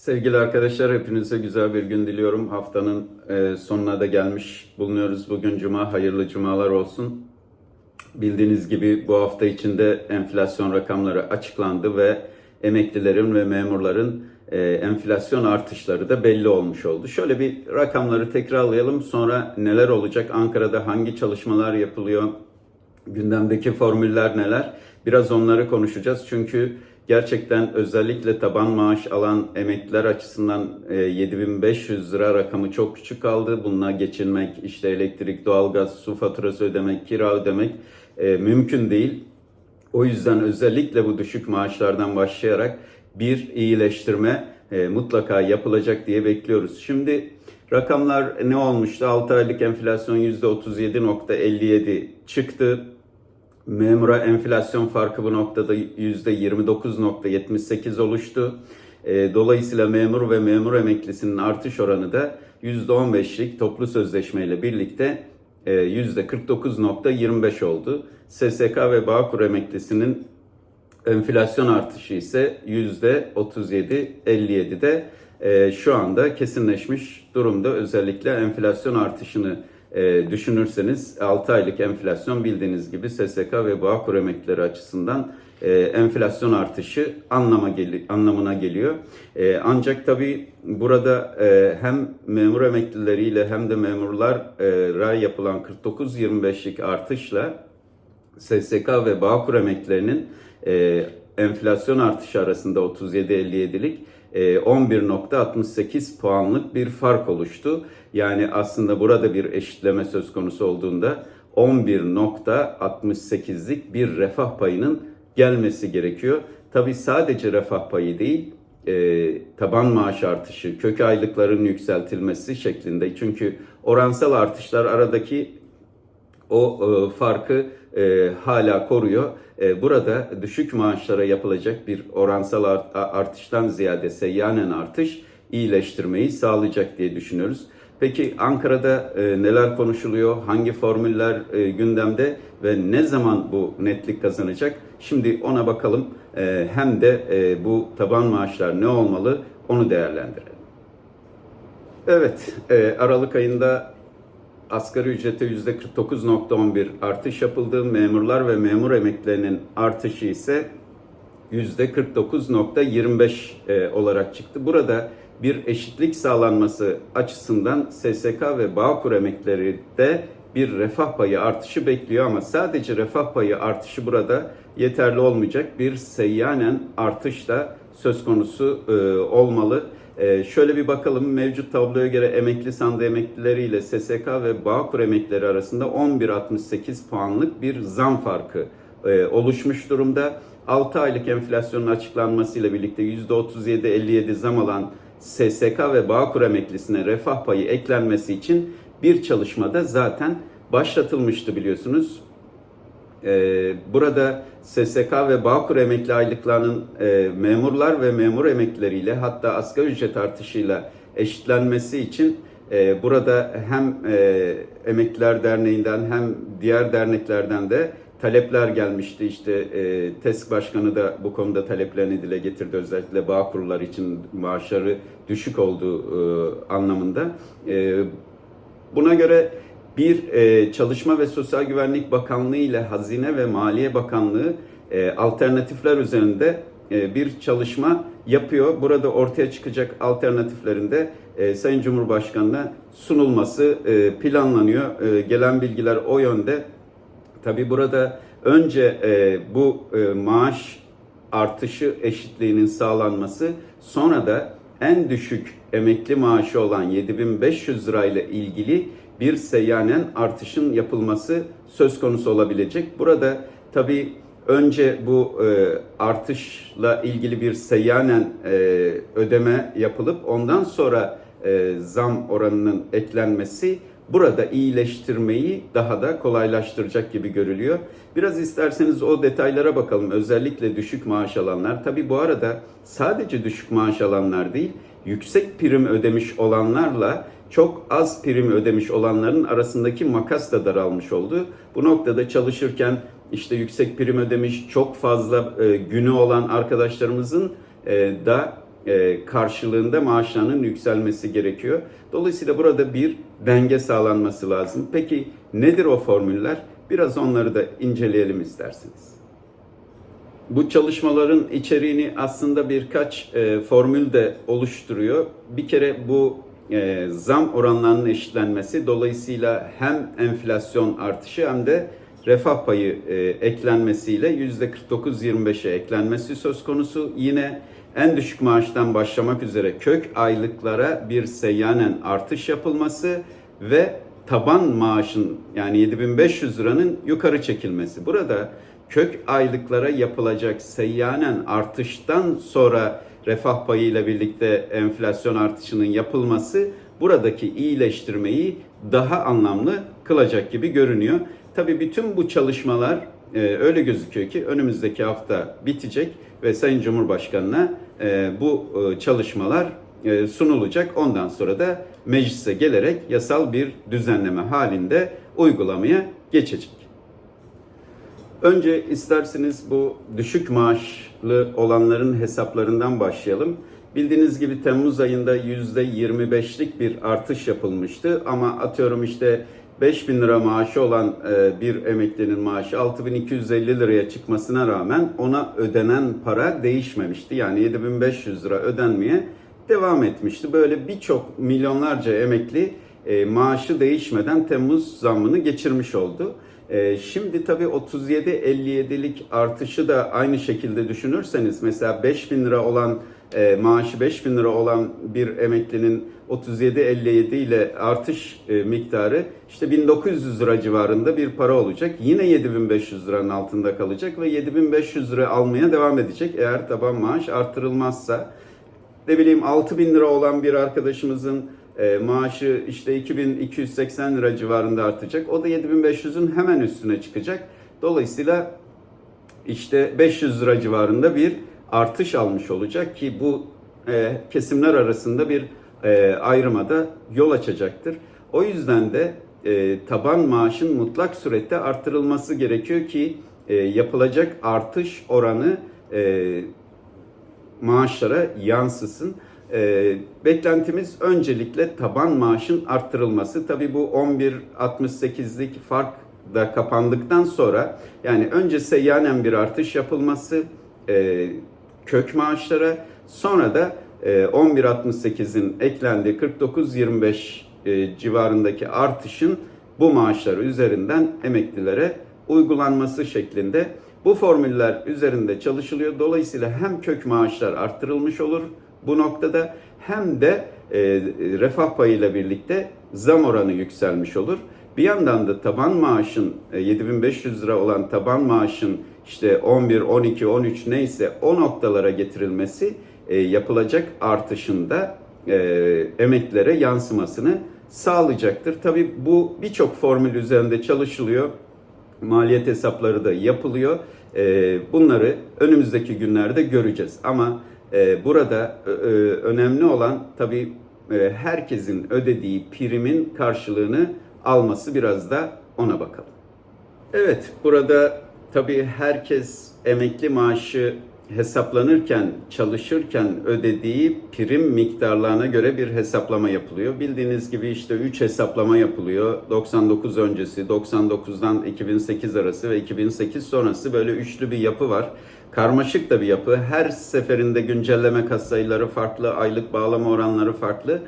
Sevgili arkadaşlar hepinize güzel bir gün diliyorum. Haftanın e, sonuna da gelmiş bulunuyoruz. Bugün cuma, hayırlı cumalar olsun. Bildiğiniz gibi bu hafta içinde enflasyon rakamları açıklandı ve emeklilerin ve memurların e, enflasyon artışları da belli olmuş oldu. Şöyle bir rakamları tekrarlayalım. Sonra neler olacak? Ankara'da hangi çalışmalar yapılıyor? Gündemdeki formüller neler? Biraz onları konuşacağız. Çünkü gerçekten özellikle taban maaş alan emekliler açısından e, 7500 lira rakamı çok küçük kaldı. Bununla geçinmek, işte elektrik, doğalgaz, su faturası ödemek, kira ödemek e, mümkün değil. O yüzden özellikle bu düşük maaşlardan başlayarak bir iyileştirme e, mutlaka yapılacak diye bekliyoruz. Şimdi rakamlar ne olmuştu? 6 aylık enflasyon %37.57 çıktı. Memura enflasyon farkı bu noktada %29.78 oluştu. E, Dolayısıyla memur ve memur emeklisinin artış oranı da %15'lik toplu sözleşmeyle birlikte e, %49.25 oldu. SSK ve Bağkur emeklisinin enflasyon artışı ise %37.57'de e, şu anda kesinleşmiş durumda. Özellikle enflasyon artışını e, düşünürseniz 6 aylık enflasyon bildiğiniz gibi SSK ve Bağkur emeklileri açısından e, enflasyon artışı anlama geli, anlamına geliyor. E, ancak tabii burada e, hem memur emeklileriyle hem de memurlara yapılan 49-25'lik artışla SSK ve Bağkur emeklilerinin e, enflasyon artışı arasında 37.57'lik e, 11.68 puanlık bir fark oluştu. Yani aslında burada bir eşitleme söz konusu olduğunda 11.68'lik bir refah payının gelmesi gerekiyor. Tabi sadece refah payı değil, e, taban maaş artışı, kök aylıkların yükseltilmesi şeklinde. Çünkü oransal artışlar aradaki o e, farkı e, hala koruyor. E, burada düşük maaşlara yapılacak bir oransal art, artıştan ziyade seyyanen artış iyileştirmeyi sağlayacak diye düşünüyoruz. Peki Ankara'da e, neler konuşuluyor? Hangi formüller e, gündemde ve ne zaman bu netlik kazanacak? Şimdi ona bakalım. E, hem de e, bu taban maaşlar ne olmalı onu değerlendirelim. Evet, e, Aralık ayında asgari ücrete %49.11 artış yapıldı. Memurlar ve memur emeklilerinin artışı ise %49.25 e, olarak çıktı. Burada bir eşitlik sağlanması açısından SSK ve Bağkur emeklileri de bir refah payı artışı bekliyor ama sadece refah payı artışı burada yeterli olmayacak. Bir seyyanen artış da söz konusu e, olmalı. E, şöyle bir bakalım mevcut tabloya göre emekli sandığı emeklileriyle SSK ve Bağkur emeklileri arasında 11.68 puanlık bir zam farkı e, oluşmuş durumda. 6 aylık enflasyonun açıklanmasıyla birlikte %37-57 zam alan SSK ve Bağkur emeklisine refah payı eklenmesi için bir çalışmada zaten başlatılmıştı biliyorsunuz. Ee, burada SSK ve Bağkur emekli aylıklarının e, memurlar ve memur emeklileriyle hatta asgari ücret artışıyla eşitlenmesi için e, burada hem e, Emekliler Derneği'nden hem diğer derneklerden de talepler gelmişti. İşte e, TESK Başkanı da bu konuda taleplerini dile getirdi. Özellikle Bağkurlar için maaşları düşük olduğu e, anlamında. E, buna göre bir e, Çalışma ve Sosyal Güvenlik Bakanlığı ile Hazine ve Maliye Bakanlığı e, alternatifler üzerinde e, bir çalışma yapıyor. Burada ortaya çıkacak alternatiflerinde e, Sayın Cumhurbaşkanı'na sunulması e, planlanıyor. E, gelen bilgiler o yönde. Tabi burada önce e, bu e, maaş artışı eşitliğinin sağlanması sonra da en düşük emekli maaşı olan 7500 lirayla ilgili bir seyyanen artışın yapılması söz konusu olabilecek. Burada tabii önce bu e, artışla ilgili bir seyyanen e, ödeme yapılıp ondan sonra e, zam oranının eklenmesi burada iyileştirmeyi daha da kolaylaştıracak gibi görülüyor. Biraz isterseniz o detaylara bakalım. Özellikle düşük maaş alanlar. Tabii bu arada sadece düşük maaş alanlar değil, yüksek prim ödemiş olanlarla çok az prim ödemiş olanların arasındaki makas da daralmış oldu. Bu noktada çalışırken işte yüksek prim ödemiş çok fazla e, günü olan arkadaşlarımızın e, da e, karşılığında maaşlarının yükselmesi gerekiyor. Dolayısıyla burada bir denge sağlanması lazım. Peki nedir o formüller? Biraz onları da inceleyelim isterseniz. Bu çalışmaların içeriğini aslında birkaç e, formül de oluşturuyor. Bir kere bu e, zam oranlarının eşitlenmesi dolayısıyla hem enflasyon artışı hem de refah payı e, eklenmesiyle %49-25'e eklenmesi söz konusu. Yine en düşük maaştan başlamak üzere kök aylıklara bir seyyanen artış yapılması ve taban maaşın yani 7500 liranın yukarı çekilmesi. Burada kök aylıklara yapılacak seyyanen artıştan sonra refah payı ile birlikte enflasyon artışının yapılması buradaki iyileştirmeyi daha anlamlı kılacak gibi görünüyor. Tabii bütün bu çalışmalar e, öyle gözüküyor ki önümüzdeki hafta bitecek ve Sayın Cumhurbaşkanı'na e, bu e, çalışmalar e, sunulacak. Ondan sonra da meclise gelerek yasal bir düzenleme halinde uygulamaya geçecek. Önce isterseniz bu düşük maaşlı olanların hesaplarından başlayalım. Bildiğiniz gibi Temmuz ayında %25'lik bir artış yapılmıştı ama atıyorum işte 5000 lira maaşı olan e, bir emeklinin maaşı 6250 liraya çıkmasına rağmen ona ödenen para değişmemişti. Yani 7500 lira ödenmeye devam etmişti. Böyle birçok milyonlarca emekli e, maaşı değişmeden Temmuz zammını geçirmiş oldu. E, şimdi tabii 37-57'lik artışı da aynı şekilde düşünürseniz mesela 5000 lira olan e, maaşı 5000 lira olan bir emeklinin 37-57 ile artış miktarı işte 1900 lira civarında bir para olacak. Yine 7500 liranın altında kalacak ve 7500 lira almaya devam edecek eğer taban maaş artırılmazsa. Ne bileyim 6000 lira olan bir arkadaşımızın e, maaşı işte 2280 lira civarında artacak. O da 7500'ün hemen üstüne çıkacak. Dolayısıyla işte 500 lira civarında bir artış almış olacak ki bu e, kesimler arasında bir e, ayrıma da yol açacaktır. O yüzden de e, taban maaşın mutlak surette artırılması gerekiyor ki yapılacak artış oranı maaşlara yansısın. E, beklentimiz öncelikle taban maaşın arttırılması. Tabi bu 11.68'lik fark da kapandıktan sonra yani önce seyyanen bir artış yapılması e, kök maaşlara sonra da e, 11.68'in eklendiği 49.25 e, civarındaki artışın bu maaşlar üzerinden emeklilere uygulanması şeklinde bu formüller üzerinde çalışılıyor. Dolayısıyla hem kök maaşlar arttırılmış olur bu noktada hem de e, refah payıyla birlikte zam oranı yükselmiş olur. Bir yandan da taban maaşın e, 7500 lira olan taban maaşın işte 11, 12, 13 neyse o noktalara getirilmesi e, yapılacak artışında e, emeklilere yansımasını sağlayacaktır. Tabi bu birçok formül üzerinde çalışılıyor. Maliyet hesapları da yapılıyor. E, bunları önümüzdeki günlerde göreceğiz. Ama e, burada e, önemli olan tabii e, herkesin ödediği primin karşılığını alması biraz da ona bakalım. Evet, burada tabii herkes emekli maaşı hesaplanırken, çalışırken ödediği prim miktarlarına göre bir hesaplama yapılıyor. Bildiğiniz gibi işte 3 hesaplama yapılıyor. 99 öncesi, 99'dan 2008 arası ve 2008 sonrası böyle üçlü bir yapı var. Karmaşık da bir yapı. Her seferinde güncelleme kat sayıları farklı, aylık bağlama oranları farklı.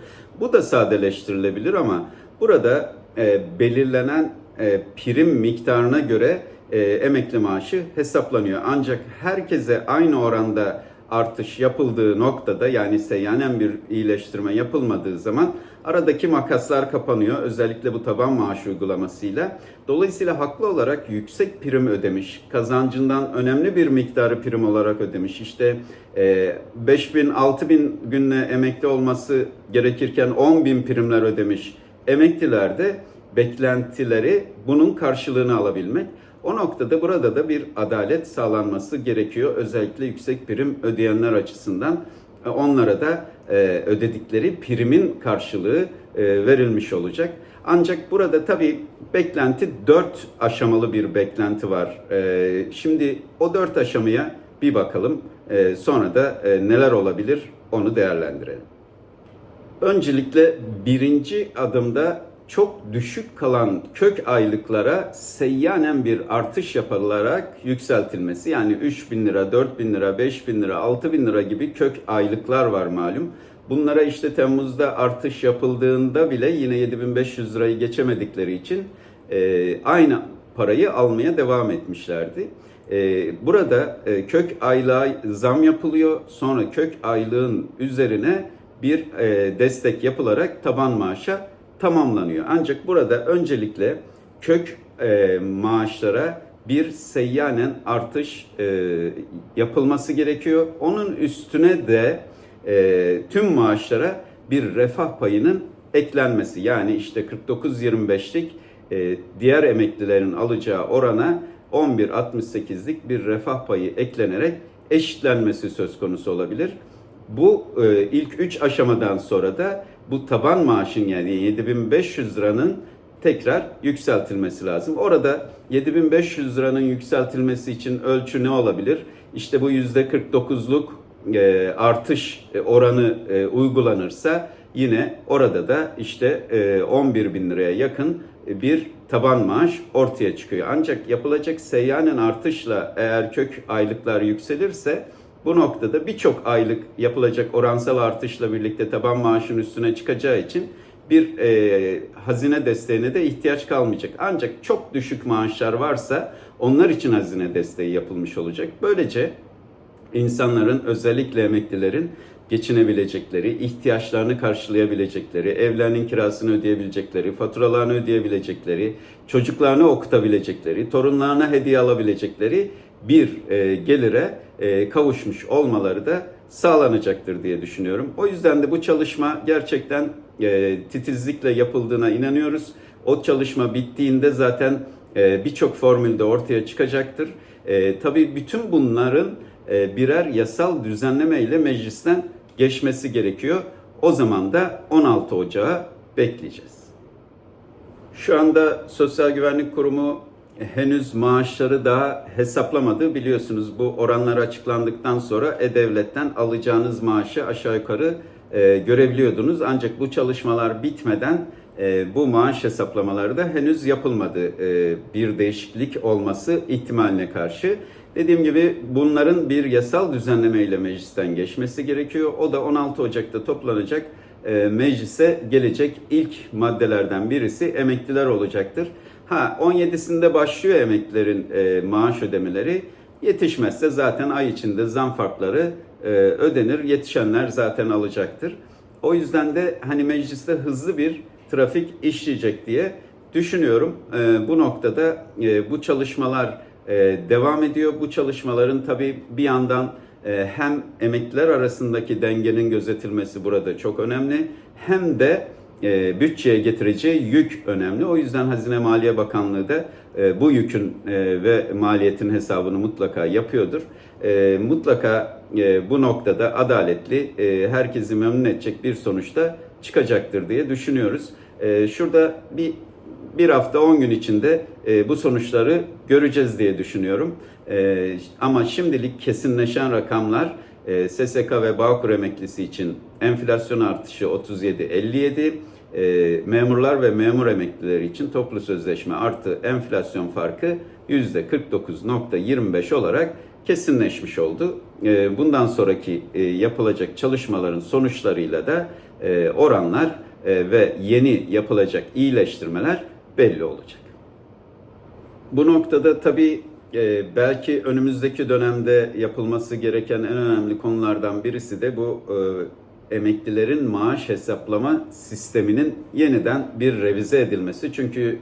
Bu da sadeleştirilebilir ama burada e, belirlenen e, prim miktarına göre e, emekli maaşı hesaplanıyor. Ancak herkese aynı oranda artış yapıldığı noktada yani seyyanen bir iyileştirme yapılmadığı zaman aradaki makaslar kapanıyor. Özellikle bu taban maaş uygulamasıyla. Dolayısıyla haklı olarak yüksek prim ödemiş, kazancından önemli bir miktarı prim olarak ödemiş. İşte e, 5 bin, 6 bin günle emekli olması gerekirken 10 bin primler ödemiş emeklilerde beklentileri bunun karşılığını alabilmek. O noktada burada da bir adalet sağlanması gerekiyor. Özellikle yüksek prim ödeyenler açısından e, onlara da e, ödedikleri primin karşılığı e, verilmiş olacak. Ancak burada tabii beklenti dört aşamalı bir beklenti var. Şimdi o dört aşamaya bir bakalım. Sonra da neler olabilir onu değerlendirelim. Öncelikle birinci adımda çok düşük kalan kök aylıklara seyyanen bir artış yapılarak yükseltilmesi. Yani 3 bin lira, 4 bin lira, 5 bin lira, 6 bin lira gibi kök aylıklar var malum. Bunlara işte Temmuz'da artış yapıldığında bile yine 7500 lirayı geçemedikleri için e, aynı parayı almaya devam etmişlerdi. E, burada e, kök aylığa zam yapılıyor. Sonra kök aylığın üzerine bir e, destek yapılarak taban maaşa tamamlanıyor. Ancak burada öncelikle kök e, maaşlara bir seyyanen artış e, yapılması gerekiyor. Onun üstüne de e, tüm maaşlara bir refah payının eklenmesi. Yani işte 49-25'lik e, diğer emeklilerin alacağı orana 11.68'lik bir refah payı eklenerek eşitlenmesi söz konusu olabilir. Bu e, ilk 3 aşamadan sonra da bu taban maaşın yani 7500 liranın tekrar yükseltilmesi lazım. Orada 7500 liranın yükseltilmesi için ölçü ne olabilir? İşte bu %49'luk e, artış e, oranı e, uygulanırsa yine orada da işte e, 11 bin liraya yakın bir taban maaş ortaya çıkıyor. Ancak yapılacak seyyanen artışla eğer kök aylıklar yükselirse bu noktada birçok aylık yapılacak oransal artışla birlikte taban maaşın üstüne çıkacağı için bir e, hazine desteğine de ihtiyaç kalmayacak. Ancak çok düşük maaşlar varsa onlar için hazine desteği yapılmış olacak. Böylece insanların özellikle emeklilerin geçinebilecekleri, ihtiyaçlarını karşılayabilecekleri, evlerinin kirasını ödeyebilecekleri, faturalarını ödeyebilecekleri, çocuklarını okutabilecekleri, torunlarına hediye alabilecekleri bir e, gelire e, kavuşmuş olmaları da sağlanacaktır diye düşünüyorum. O yüzden de bu çalışma gerçekten e, titizlikle yapıldığına inanıyoruz. O çalışma bittiğinde zaten e, birçok formülde ortaya çıkacaktır. E, tabii bütün bunların e, birer yasal düzenleme ile meclisten geçmesi gerekiyor. O zaman da 16 Ocağı bekleyeceğiz. Şu anda Sosyal Güvenlik Kurumu henüz maaşları daha hesaplamadı. Biliyorsunuz bu oranlar açıklandıktan sonra E-Devlet'ten alacağınız maaşı aşağı yukarı e, görebiliyordunuz. Ancak bu çalışmalar bitmeden e, bu maaş hesaplamaları da henüz yapılmadı. E, bir değişiklik olması ihtimaline karşı. Dediğim gibi bunların bir yasal düzenleme ile meclisten geçmesi gerekiyor. O da 16 Ocak'ta toplanacak e, meclise gelecek ilk maddelerden birisi emekliler olacaktır. Ha 17'sinde başlıyor emeklilerin e, maaş ödemeleri. Yetişmezse zaten ay içinde zam farkları e, ödenir. Yetişenler zaten alacaktır. O yüzden de hani mecliste hızlı bir trafik işleyecek diye düşünüyorum. E, bu noktada e, bu çalışmalar e, devam ediyor. Bu çalışmaların tabii bir yandan e, hem emekliler arasındaki dengenin gözetilmesi burada çok önemli. Hem de e, bütçeye getireceği yük önemli. O yüzden Hazine Maliye Bakanlığı da e, bu yükün e, ve maliyetin hesabını mutlaka yapıyordur. E, mutlaka e, bu noktada adaletli, e, herkesi memnun edecek bir sonuçta çıkacaktır diye düşünüyoruz. E, şurada bir bir hafta 10 gün içinde e, bu sonuçları göreceğiz diye düşünüyorum. E, ama şimdilik kesinleşen rakamlar e, SSK ve Bağkur emeklisi için enflasyon artışı 37.57, e, memurlar ve memur emeklileri için toplu sözleşme artı enflasyon farkı %49.25 olarak kesinleşmiş oldu. E, bundan sonraki e, yapılacak çalışmaların sonuçlarıyla da e, oranlar e, ve yeni yapılacak iyileştirmeler belli olacak. Bu noktada tabii e, belki önümüzdeki dönemde yapılması gereken en önemli konulardan birisi de bu e, emeklilerin maaş hesaplama sisteminin yeniden bir revize edilmesi. Çünkü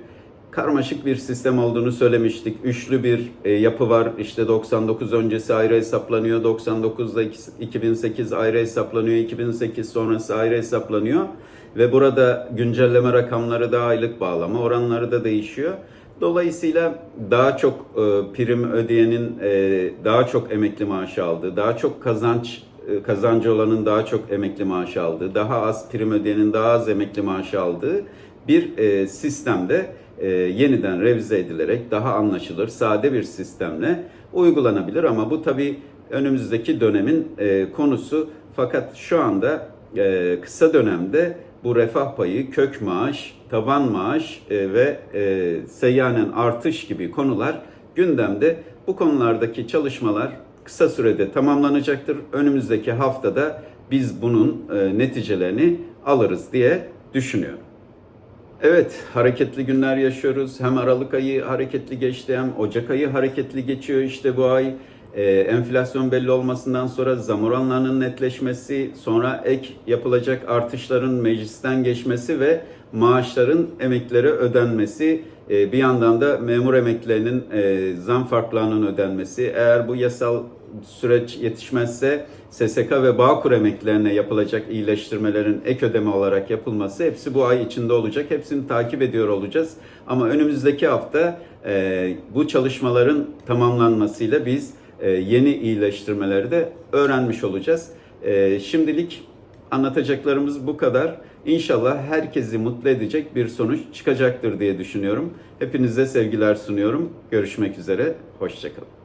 karmaşık bir sistem olduğunu söylemiştik. Üçlü bir e, yapı var. İşte 99 öncesi ayrı hesaplanıyor. 99'da 2008 ayrı hesaplanıyor. 2008 sonrası ayrı hesaplanıyor. Ve burada güncelleme rakamları da aylık bağlama oranları da değişiyor. Dolayısıyla daha çok e, prim ödeyenin e, daha çok emekli maaşı aldığı, daha çok kazanç kazancı olanın daha çok emekli maaşı aldığı, daha az prim ödeyenin daha az emekli maaşı aldığı bir e, sistemde e, yeniden revize edilerek daha anlaşılır, sade bir sistemle uygulanabilir ama bu tabii önümüzdeki dönemin e, konusu Fakat şu anda e, kısa dönemde bu refah payı, kök maaş, taban maaş e, ve e, seyyanen artış gibi konular gündemde. Bu konulardaki çalışmalar kısa sürede tamamlanacaktır. Önümüzdeki haftada biz bunun e, neticelerini alırız diye düşünüyorum. Evet, hareketli günler yaşıyoruz. Hem Aralık ayı hareketli geçti hem Ocak ayı hareketli geçiyor işte bu ay. Ee, enflasyon belli olmasından sonra zam oranlarının netleşmesi, sonra ek yapılacak artışların meclisten geçmesi ve maaşların emeklilere ödenmesi, ee, bir yandan da memur emeklilerinin e, zam farklarının ödenmesi, eğer bu yasal süreç yetişmezse SSK ve Bağkur emeklilerine yapılacak iyileştirmelerin ek ödeme olarak yapılması hepsi bu ay içinde olacak. Hepsini takip ediyor olacağız. Ama önümüzdeki hafta e, bu çalışmaların tamamlanmasıyla biz e, yeni iyileştirmeleri de öğrenmiş olacağız. E, şimdilik anlatacaklarımız bu kadar. İnşallah herkesi mutlu edecek bir sonuç çıkacaktır diye düşünüyorum. Hepinize sevgiler sunuyorum. Görüşmek üzere. Hoşçakalın.